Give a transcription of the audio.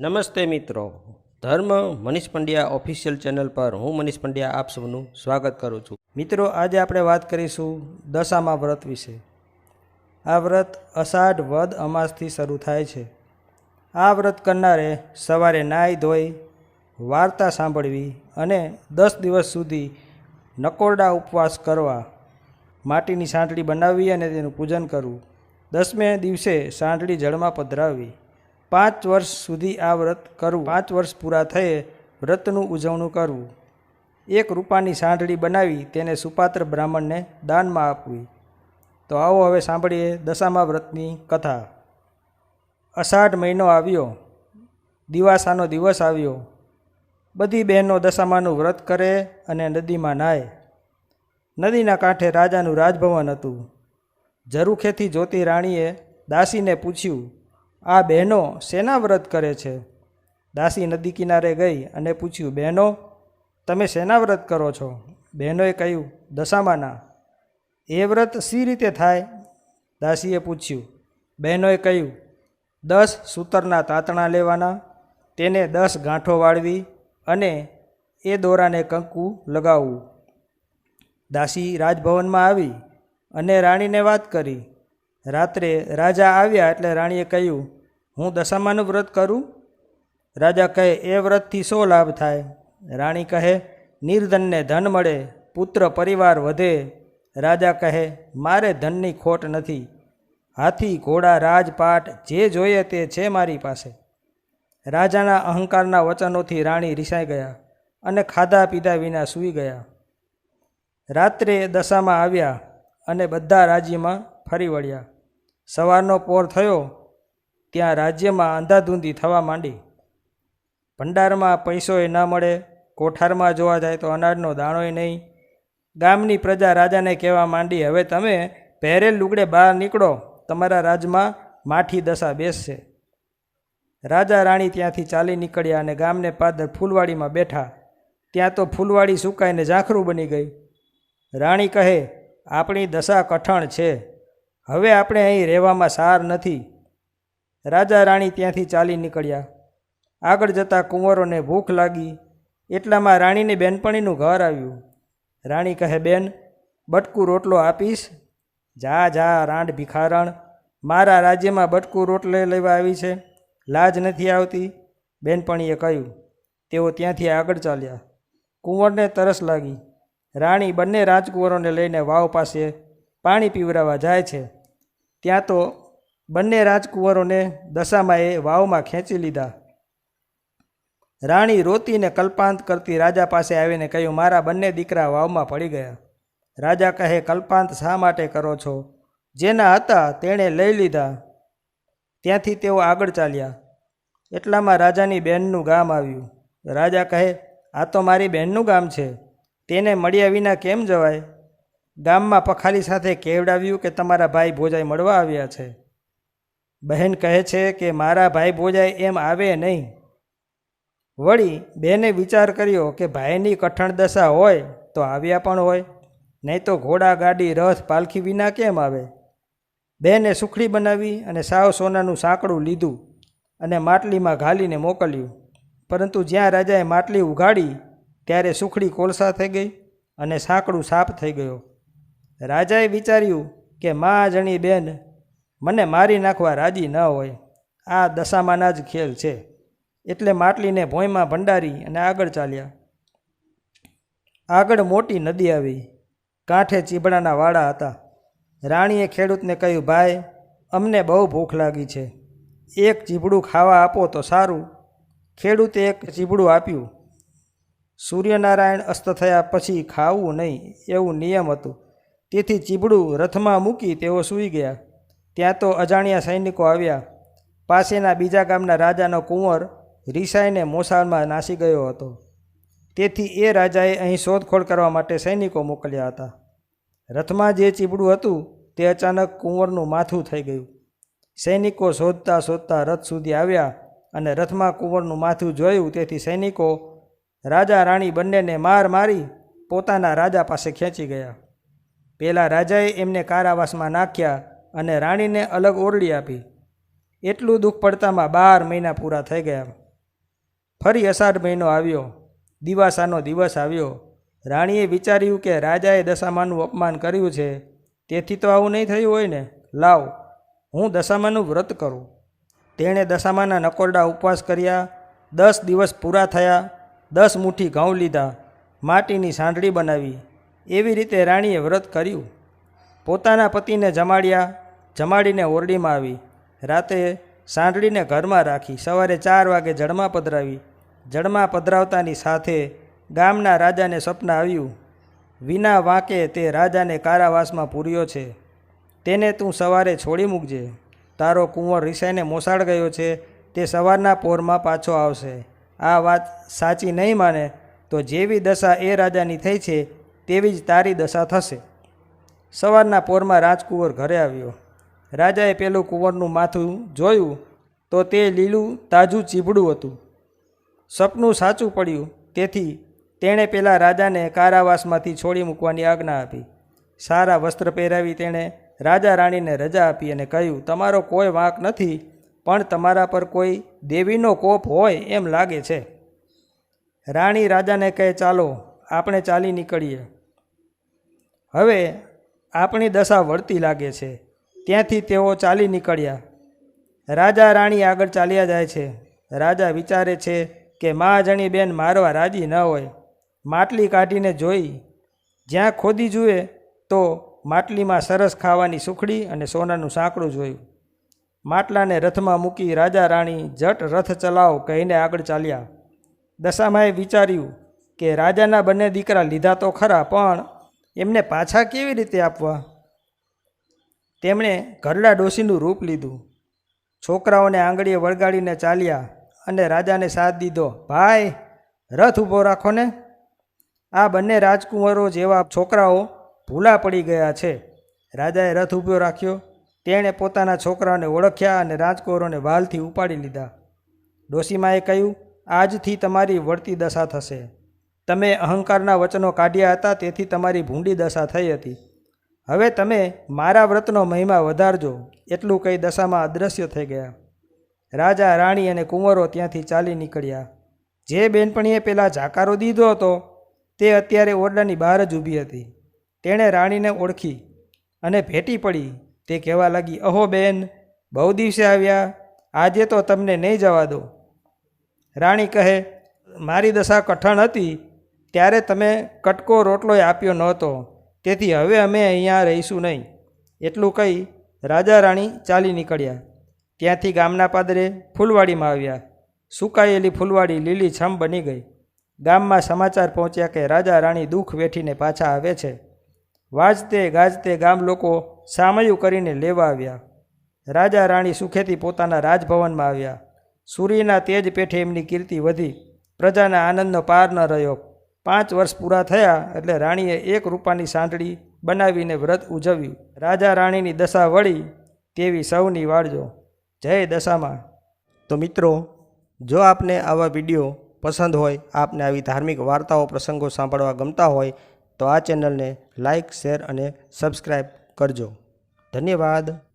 નમસ્તે મિત્રો. ધર્મ મનીષ પંડ્યા ઓફિશિયલ ચેનલ પર હું મનીષ પંડ્યા આપ સૌનું સ્વાગત કરું છું. મિત્રો, આજે આપણે વાત કરીશું દશામા વ્રત વિશે. આ વ્રત અષાઢ વદ અમાસથી શરૂ થાય છે. આ વ્રત કરનારે સવારે નાહી ધોઈ, વાર્તા સાંભળવી અને દસ દિવસ સુધી નકોરડા ઉપવાસ કરવા, માટીની સાંટડી બનાવવી અને તેનું પૂજન કરવું. દસમે દિવસે સાંટડી જળમાં પધરાવવી. પાંચ વર્ષ સુધી આ વ્રત કરવું. પાંચ વર્ષ પૂરા થયે વ્રતનું ઉજવણું કરવું. એક રૂપાની સાંઠળી બનાવી તેને સુપાત્ર બ્રાહ્મણને દાનમાં આપવી. તો આવો હવે સાંભળીએ દશામા વ્રતની કથા. અષાઢ મહિનો આવ્યો. દિવાસાનો દિવસ આવ્યો. બધી બહેનો દશામાનું વ્રત કરે અને નદીમાં નાહે. નદીના કાંઠે રાજાનું રાજભવન હતું. ઝરૂખેથી જોતી રાણીએ દાસીને પૂછ્યું આ બહેનો શેના વ્રત કરે છે? દાસી નદી કિનારે ગઈ અને પૂછ્યું, બહેનો, તમે શેના વ્રત કરો છો? બહેનોએ કહ્યું, દશામાના. એ વ્રત સી રીતે થાય? દાસીએ પૂછ્યું. બહેનોએ કહ્યું, દસ સૂતરના તાતણા લેવાના, તેને દસ ગાંઠો વાળવી અને એ દોરાને કંકુ લગાવવું. દાસી રાજભવનમાં આવી અને રાણીને વાત કરી. રાત્રે રાજા આવ્યા એટલે રાણીએ કહ્યું હું દશામાનું વ્રત કરું? રાજા કહે, એ વ્રતથી શો લાભ થાય? રાણી કહે, નિર્ધનને ધન મળે, પુત્ર પરિવાર વધે. રાજા કહે, મારે ધનની ખોટ નથી. હાથી, ઘોડા, રાજપાટ, જે જોઈએ તે છે મારી પાસે. રાજાના અહંકારના વચનોથી રાણી રિસાઈ ગયા અને ખાધા પીધા વિના સૂઈ ગયા. રાત્રે દશામાં આવ્યા અને બધા રાજ્યમાં ફરી વળ્યા. સવારનો પોર થયો ત્યાં રાજ્યમાં અંધાધૂંધી થવા માંડી. ભંડારમાં પૈસોય ન મળે, કોઠારમાં જોવા જાય તો અનાજનો દાણોય નહીં. ગામની પ્રજા રાજાને કહેવા માંડી, હવે તમે પહેરેલ લુગડે બહાર નીકળો, તમારા રાજમાં માઠી દશા બેસશે. રાજા રાણી ત્યાંથી ચાલી નીકળ્યા અને ગામને પાદર ફૂલવાડીમાં બેઠા. ત્યાં તો ફૂલવાડી સુકાઈને ઝાંખરું બની ગઈ. રાણી કહે, આપણી દશા કઠણ છે. હવે આપણે અહીં રહેવામાં સાર નથી. રાજા રાણી ત્યાંથી ચાલી નીકળ્યા. આગળ જતાં કુંવરોને ભૂખ લાગી. એટલામાં રાણીને બેનપણીનું ઘર આવ્યું. રાણી કહે, બેન, બટકું રોટલો આપીશ? જા જા, રાંડ ભિખારણ. મારા રાજ્યમાં બટકું રોટલે લેવા આવી છે. લાજ નથી આવતી. બેનપણીએ કહ્યું. તેઓ ત્યાંથી આગળ ચાલ્યા. કુંવરને તરસ લાગી. રાણી બંને રાજકુંવરોને લઈને વાવ પાસે પાણી પીવડાવવા જાય છે. ત્યાં તો બંને રાજકુંવરોને દશામાં એ વાવમાં ખેંચી લીધા. રાણી રોતીને કલ્પાંત કરતી રાજા પાસે આવીને કહ્યું, મારા બંને દીકરા વાવમાં પડી ગયા. રાજા કહે, કલ્પાંત શા માટે કરો છો? જેના હતા તેણે લઈ લીધા. ત્યાંથી તેઓ આગળ ચાલ્યા. એટલામાં રાજાની બહેનનું ગામ આવ્યું. રાજા કહે, આ તો મારી બહેનનું ગામ છે. તેને મળ્યા વિના કેમ જવાય? ગામમાં પખાલી સાથે કેવડાવ્યું કે તમારા ભાઈ ભોજાઈ મળવા આવ્યા છે? બહેન કહે છે કે મારા ભાઈ ભોજાય એમ આવે નહીં. વળી બેને વિચાર કર્યો કે ભાઈની કઠણ દશા હોય તો આવ્યા પણ હોય, નહીં તો ઘોડા ગાડી રથ પાલખી વિના કેમ આવે? બેને સુખડી બનાવી અને સાવ સોનાનું સાંકડું લીધું અને માટલીમાં ઘાલીને મોકલ્યું. પરંતુ જ્યાં રાજાએ માટલી ઉઘાડી, ત્યારે સુખડી કોલસા થઈ ગઈ અને સાંકડું સાપ થઈ ગયો. રાજાએ વિચાર્યું કે મા જણી બેન મને મારી નાખવા રાજી ન હોય. આ દશામાંના જ ખેલ છે. એટલે માટલીને ભોંયમાં ભંડારી અને આગળ ચાલ્યા. આગળ મોટી નદી આવી. કાંઠે ચીભડાના વાડા હતા. રાણીએ ખેડૂતને કહ્યું, ભાઈ, અમને બહુ ભૂખ લાગી છે. એક ચીભડું ખાવા આપો તો સારું. ખેડૂતે એક ચીભડું આપ્યું. સૂર્યનારાયણ અસ્ત થયા પછી ખાવું નહીં એવું નિયમ હતું. તેથી ચીબડું રથમાં મૂકી તેઓ સૂઈ ગયા. ત્યાં તો અજાણ્યા સૈનિકો આવ્યા. પાસેના બીજા ગામના રાજાનો કુંવર રિસાઈને મોસાળમાં નાસી ગયો હતો. તેથી એ રાજાએ અહીં શોધખોળ કરવા માટે સૈનિકો મોકલ્યા હતા. રથમાં જે ચીબડું હતું તે અચાનક કુંવરનું માથું થઈ ગયું. સૈનિકો શોધતા શોધતા રથ સુધી આવ્યા અને રથમાં કુંવરનું માથું જોયું. તેથી સૈનિકો રાજા રાણી બંનેને માર મારી પોતાના રાજા પાસે ખેંચી ગયા. પહેલાં રાજાએ એમને કારાવાસમાં નાખ્યા. અને રાણીને અલગ ઓરડી આપી. એટલું દુઃખ પડતામાં બાર મહિના પૂરા થઈ ગયા. ફરી અષાઢ મહિનો આવ્યો. દિવાસાનો દિવસ આવ્યો. રાણીએ વિચાર્યું કે રાજાએ દશામાનું અપમાન કર્યું છે. તેથી તો આવું નહીં થયું હોય ને? લાવ, હું દશામાનું વ્રત કરું. તેણે દશામાના નકોરડા ઉપવાસ કર્યા. દસ દિવસ પૂરા થયા. દસ મુઠ્ઠી ઘઉં લીધા. માટીની સાંઢળી બનાવી. એવી રીતે રાણીએ વ્રત કર્યું. પોતાના પતિને જમાડ્યા, જમાડીને ઓરડીમાં આવી. રાતે સાંઢળીને ઘરમાં રાખી, સવારે ચાર વાગે જળમાં પધરાવી. જળમાં પધરાવતાની સાથે ગામના રાજાને સપના આવ્યું, વિના વાંકે તે રાજાને કારાવાસમાં પૂર્યો છે. તેને તું સવારે છોડી મૂકજે. તારો કુંવર રિસાઈને મોસાળ ગયો છે, તે સવારના પોરમાં પાછો આવશે. આ વાત સાચી નહીં માને, તો જેવી દશા એ રાજાની થઈ છે, તેવી જ તારી દશા થશે. સવારના પોરમાં રાજકુંવર ઘરે આવ્યો. રાજાએ પેલું કુંવરનું માથું જોયું તો તે લીલું, તાજું, ચીભડું હતું. સપનું સાચું પડ્યું, તેથી તેણે પેલા રાજાને કારાવાસમાંથી છોડી મૂકવાની આજ્ઞા આપી. સારા વસ્ત્ર પહેરાવી તેણે રાજા રાણીને રજા આપી અને કહ્યું, તમારો કોઈ વાંક નથી, પણ તમારા પર કોઈ દેવીનો કોપ હોય એમ લાગે છે. રાણી રાજાને કહે, ચાલો, આપણે ચાલી નીકળીએ. હવે આપણી દશા વળતી લાગે છે. ત્યાંથી તેઓ ચાલી નીકળ્યા. રાજા રાણી આગળ ચાલ્યા જાય છે. રાજા વિચારે છે કે મહાજણી બેન મારવા રાજી ન હોય. માટલી કાઢીને જોઈ. જ્યાં ખોદી જુએ તો માટલીમાં સરસ ખાવાની સુખડી અને સોનાનું સાંકડું જોયું. માટલાને રથમાં મૂકી રાજા રાણી જટ રથ ચલાવ કહીને આગળ ચાલ્યા. દશામાએ વિચાર્યું કે રાજાના બંને દીકરા લીધા તો ખરા, પણ એમને પાછા કેવી રીતે આપવા? તેમણે ઘરડા ડોશીનું રૂપ લીધું. છોકરાઓને આંગળીએ વળગાડીને ચાલ્યા અને રાજાને સાથ દીધો, ભાઈ, રથ ઊભો રાખો ને. આ બંને રાજકુંવરો જેવા છોકરાઓ ભૂલા પડી ગયા છે. રાજાએ રથ ઊભો રાખ્યો. તેણે પોતાના છોકરાઓને ઓળખ્યા અને રાજકુંવરોને વાલથી ઉપાડી લીધા. ડોસીમાએ કહ્યું, આજથી તમારી વળતી દશા થશે. તમે અહંકારના વચનો કાઢ્યા હતા, તેથી તમારી ભૂંડી દશા થઈ હતી. હવે તમે મારા વ્રતનો મહિમા વધારજો, એટલું કહી દશામાં અદૃશ્ય થઈ ગયા. રાજા, રાણી અને કુંવરો ત્યાંથી ચાલી નીકળ્યા. જે બેનપણીએ પેલા જાકારો દીધો હતો, તે અત્યારે ઓરડાની બહાર જ ઊભી હતી. તેણે રાણીને ઓળખી અને ભેટી પડી. તે કહેવા લાગી, અહો બેન, બહુ દિવસે આવ્યા, આજે તો તમને નહીં જવા દો. રાણી કહે, મારી દશા કઠણ હતી ત્યારે તમે કટકો રોટલોય આપ્યો નહોતો. તેથી હવે અમે અહીંયા રહીશું નહીં. એટલું કહી રાજા રાણી ચાલી નીકળ્યા. ત્યાંથી ગામના પાદરે ફૂલવાડીમાં આવ્યા. સુકાયેલી ફૂલવાડી લીલી છમ બની ગઈ. ગામમાં સમાચાર પહોંચ્યા કે રાજા રાણી દુઃખ વેઠીને પાછા આવે છે. વાજતે ગાજતે ગામ લોકો સામયું કરીને લેવા આવ્યા. રાજા રાણી સુખેથી પોતાના રાજભવનમાં આવ્યા. સૂર્યના તેજ પેઠે એમની કીર્તિ વધી. પ્રજાના આનંદનો પાર ન રહ્યો. પાંચ વર્ષ પૂરા થયા એટલે રાણીએ એક રૂપાની સાંટડી બનાવીને વ્રત ઉજવ્યું. રાજા રાણીની દશા વળી તેવી સૌની વાળજો. જય દશામાં. તો મિત્રો, જો આપને આવા વીડિયો પસંદ હોય, આપને આવી ધાર્મિક વાર્તાઓ, પ્રસંગો સાંભળવા ગમતા હોય, તો આ ચેનલને લાઇક શેર અને સબસ્ક્રાઈબ કરજો. ધન્યવાદ.